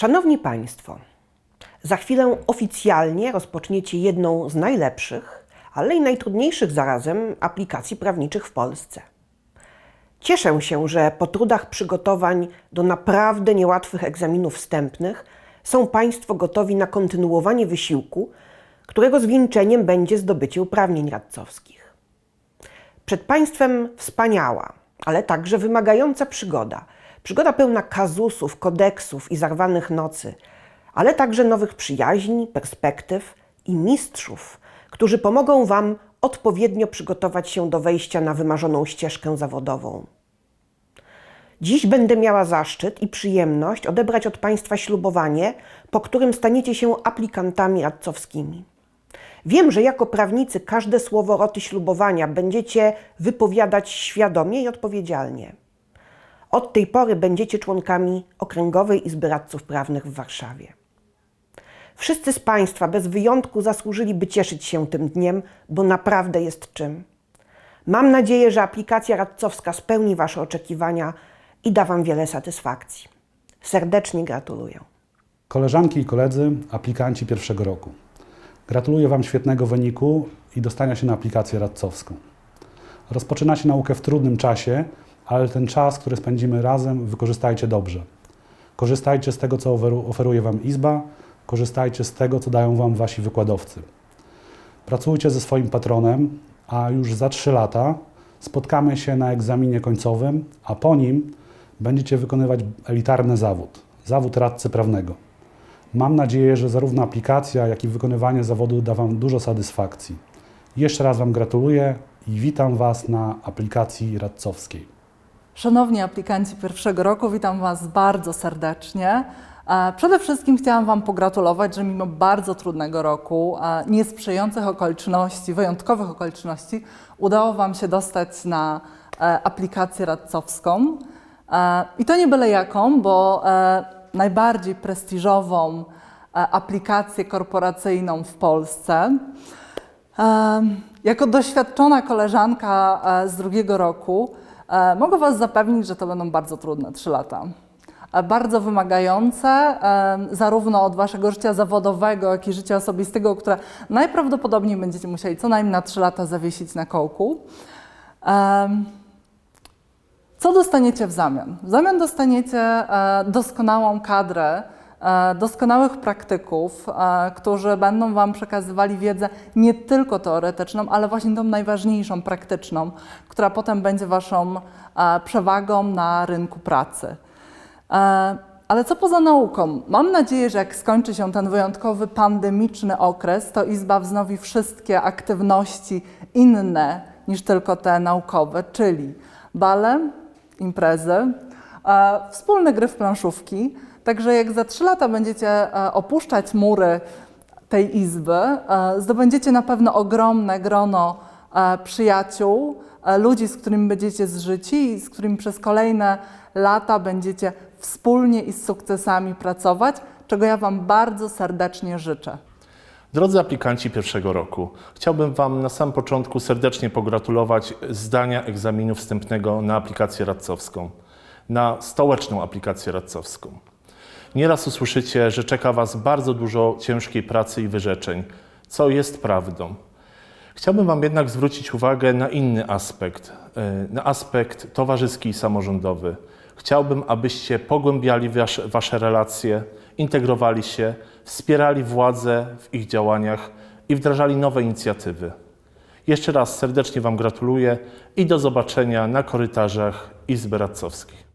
Szanowni Państwo, za chwilę oficjalnie rozpoczniecie jedną z najlepszych, ale i najtrudniejszych zarazem aplikacji prawniczych w Polsce. Cieszę się, że po trudach przygotowań do naprawdę niełatwych egzaminów wstępnych są Państwo gotowi na kontynuowanie wysiłku, którego zwieńczeniem będzie zdobycie uprawnień radcowskich. Przed Państwem wspaniała, ale także wymagająca przygoda. Przygoda pełna kazusów, kodeksów i zarwanych nocy, ale także nowych przyjaźni, perspektyw i mistrzów, którzy pomogą Wam odpowiednio przygotować się do wejścia na wymarzoną ścieżkę zawodową. Dziś będę miała zaszczyt i przyjemność odebrać od Państwa ślubowanie, po którym staniecie się aplikantami radcowskimi. Wiem, że jako prawnicy każde słowo roty ślubowania będziecie wypowiadać świadomie i odpowiedzialnie. Od tej pory będziecie członkami Okręgowej Izby Radców Prawnych w Warszawie. Wszyscy z Państwa bez wyjątku zasłużyliby cieszyć się tym dniem, bo naprawdę jest czym. Mam nadzieję, że aplikacja radcowska spełni Wasze oczekiwania i da Wam wiele satysfakcji. Serdecznie gratuluję. Koleżanki i koledzy, aplikanci pierwszego roku. Gratuluję Wam świetnego wyniku i dostania się na aplikację radcowską. Rozpoczynacie naukę w trudnym czasie, ale ten czas, który spędzimy razem, wykorzystajcie dobrze. Korzystajcie z tego, co oferu- oferuje Wam Izba, korzystajcie z tego, co dają Wam Wasi wykładowcy. Pracujcie ze swoim patronem, a już za 3 lata spotkamy się na egzaminie końcowym, a po nim będziecie wykonywać elitarny zawód zawód radcy prawnego. Mam nadzieję, że zarówno aplikacja, jak i wykonywanie zawodu da Wam dużo satysfakcji. Jeszcze raz Wam gratuluję i witam Was na aplikacji radcowskiej. Szanowni aplikanci pierwszego roku, witam Was bardzo serdecznie. E, Przede wszystkim chciałam Wam pogratulować, że mimo bardzo trudnego roku, e, niesprzyjających okoliczności, wyjątkowych okoliczności, udało Wam się dostać na e, aplikację radcowską. I to nie byle jaką, bo najbardziej prestiżową aplikację korporacyjną w Polsce. Jako doświadczona koleżanka z drugiego roku mogę Was zapewnić, że to będą bardzo trudne trzy lata. E, Bardzo wymagające, zarówno od Waszego życia zawodowego, jak i życia osobistego, które najprawdopodobniej będziecie musieli co najmniej na trzy lata zawiesić na kołku. Co dostaniecie w zamian? W zamian dostaniecie e, doskonałą kadrę e, doskonałych praktyków, e, którzy będą Wam przekazywali wiedzę nie tylko teoretyczną, ale właśnie tą najważniejszą, praktyczną, która potem będzie Waszą e, przewagą na rynku pracy. E, Ale co poza nauką? Mam nadzieję, że jak skończy się ten wyjątkowy pandemiczny okres, to Izba wznowi wszystkie aktywności inne niż tylko te naukowe, czyli bale, imprezy, e, wspólne gry w planszówki. Także jak za trzy lata będziecie e, opuszczać mury tej izby, e, zdobędziecie na pewno ogromne grono e, przyjaciół, e, ludzi, z którymi będziecie zżyci i z którymi przez kolejne lata będziecie wspólnie i z sukcesami pracować, czego ja Wam bardzo serdecznie życzę. Drodzy aplikanci pierwszego roku, chciałbym Wam na samym początku serdecznie pogratulować zdania egzaminu wstępnego na aplikację radcowską, na stołeczną aplikację radcowską. Nieraz usłyszycie, że czeka Was bardzo dużo ciężkiej pracy i wyrzeczeń, co jest prawdą. Chciałbym Wam jednak zwrócić uwagę na inny aspekt, e, na aspekt towarzyski i samorządowy. Chciałbym, abyście pogłębiali wasze, relacje, integrowali się, wspierali władzę w ich działaniach i wdrażali nowe inicjatywy. Jeszcze raz serdecznie Wam gratuluję i do zobaczenia na korytarzach Izby Radcowskich.